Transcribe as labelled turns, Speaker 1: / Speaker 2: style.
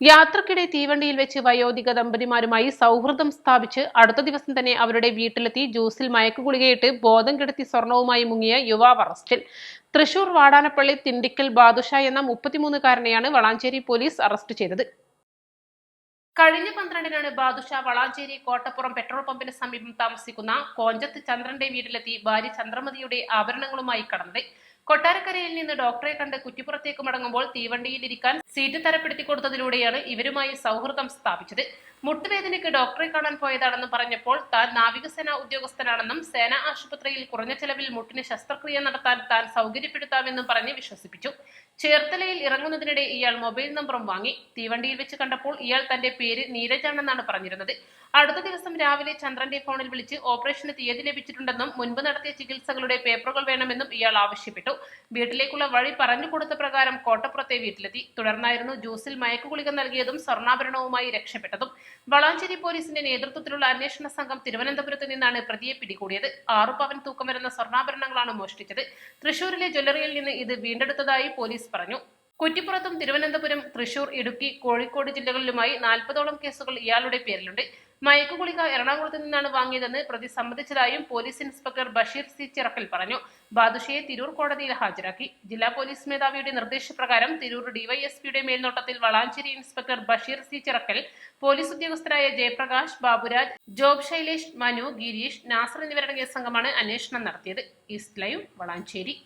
Speaker 1: യാത്രക്കിടെ തീവണ്ടിയിൽ വെച്ച് വയോധിക ദമ്പതിമാരുമായി സൗഹൃദം സ്ഥാപിച്ച് അടുത്ത ദിവസം തന്നെ അവരുടെ വീട്ടിലെത്തി ജ്യൂസിൽ മയക്കുകുളികയിട്ട് ബോധം കെടുത്തി സ്വർണവുമായി മുങ്ങിയ യുവാവ് അറസ്റ്റിൽ. തൃശൂർ വാടാനപ്പള്ളി തിണ്ടിക്കൽ ബാദുഷ എന്ന മുപ്പത്തിമൂന്നുകാരനെയാണ് വളാഞ്ചേരി പോലീസ് അറസ്റ്റ് ചെയ്തത്. കഴിഞ്ഞ പന്ത്രണ്ടിനാണ് ബാദുഷ വളാഞ്ചേരി കോട്ടപ്പുറം പെട്രോൾ പമ്പിന് സമീപം താമസിക്കുന്ന കോഞ്ചത്ത് ചന്ദ്രന്റെ വീട്ടിലെത്തി ഭാര്യ ചന്ദ്രമതിയുടെ ആഭരണങ്ങളുമായി കടന്നത്. കൊട്ടാരക്കരയിൽ നിന്ന് ഡോക്ടറെ കണ്ട് കുറ്റിപ്പുറത്തേക്ക് മടങ്ങുമ്പോൾ തീവണ്ടിയിലിരിക്കാൻ സീറ്റ് തരപ്പെടുത്തി കൊടുത്തതിലൂടെയാണ് ഇവരുമായി സൗഹൃദം സ്ഥാപിച്ചത്. മുട്ടുവേദനയ്ക്ക് ഡോക്ടറെ കാണാൻ പോയതാണെന്ന് പറഞ്ഞപ്പോൾ താൻ നാവികസേന ഉദ്യോഗസ്ഥനാണെന്നും സേനാ ആശുപത്രിയിൽ കുറഞ്ഞ ചെലവിൽ മുട്ടിന് ശസ്ത്രക്രിയ നടത്താൻ താൻ സൗകര്യപ്പെടുത്താമെന്നും പറഞ്ഞ് വിശ്വസിപ്പിച്ചു. ചേർത്തലയിൽ ഇറങ്ങുന്നതിനിടെ ഇയാൾ മൊബൈൽ നമ്പറും വാങ്ങി. തീവണ്ടിയിൽ വെച്ച് കണ്ടപ്പോൾ ഇയാൾ തന്റെ പേര് നീരജാണെന്നാണ് പറഞ്ഞിരുന്നത്. അടുത്ത ദിവസം രാവിലെ ചന്ദ്രന്റെ ഫോണിൽ വിളിച്ച് ഓപ്പറേഷന് തീയതി ലഭിച്ചിട്ടുണ്ടെന്നും മുൻപ് നടത്തിയ ചികിത്സകളുടെ പേപ്പറുകൾ വേണമെന്നും ഇയാൾ ആവശ്യപ്പെട്ടു. വീട്ടിലേക്കുള്ള വഴി പറഞ്ഞു കൊടുത്ത പ്രകാരം കോട്ടപ്പുറത്തെ വീട്ടിലെത്തി. തുടർന്നായിരുന്നു ജ്യൂസിൽ മയക്കുകുളിക നൽകിയതും സ്വർണാഭരണവുമായി രക്ഷപ്പെട്ടതും. വളാഞ്ചേരി പോലീസിന്റെ നേതൃത്വത്തിലുള്ള അന്വേഷണ സംഘം തിരുവനന്തപുരത്ത് നിന്നാണ് പ്രതിയെ പിടികൂടിയത്. ആറു പവൻ തൂക്കം വരുന്ന സ്വർണാഭരണങ്ങളാണ് മോഷ്ടിച്ചത്. തൃശൂരിലെ ജ്വല്ലറിയിൽ നിന്ന് ഇത് വീണ്ടെടുത്തതായി പോലീസ് പറഞ്ഞു. കുറ്റിപ്പുറത്തും തിരുവനന്തപുരം തൃശൂർ ഇടുക്കി കോഴിക്കോട് ജില്ലകളിലുമായി നാൽപ്പതോളം കേസുകൾ ഇയാളുടെ പേരിലുണ്ട്. മയക്കുകുളിക എറണാകുളത്ത് നിന്നാണ് വാങ്ങിയതെന്ന് പ്രതി സമ്മതിച്ചതായും police inspector Basheer C Chirakkal പറഞ്ഞു. ബാദുഷയെ തിരൂർ കോടതിയിൽ ഹാജരാക്കി. ജില്ലാ പോലീസ് മേധാവിയുടെ നിർദ്ദേശപ്രകാരം തിരൂർ ഡിവൈഎസ്പിയുടെ മേൽനോട്ടത്തിൽ Valanchery inspector Basheer C Chirakkal police ഉദ്യോഗസ്ഥരായ Jayaprakash Baburaj Job Shailesh Manu Girish Nasar എന്നിവരടങ്ങിയ സംഘമാണ് അന്വേഷണം നടത്തിയത്. East Live Valanchery.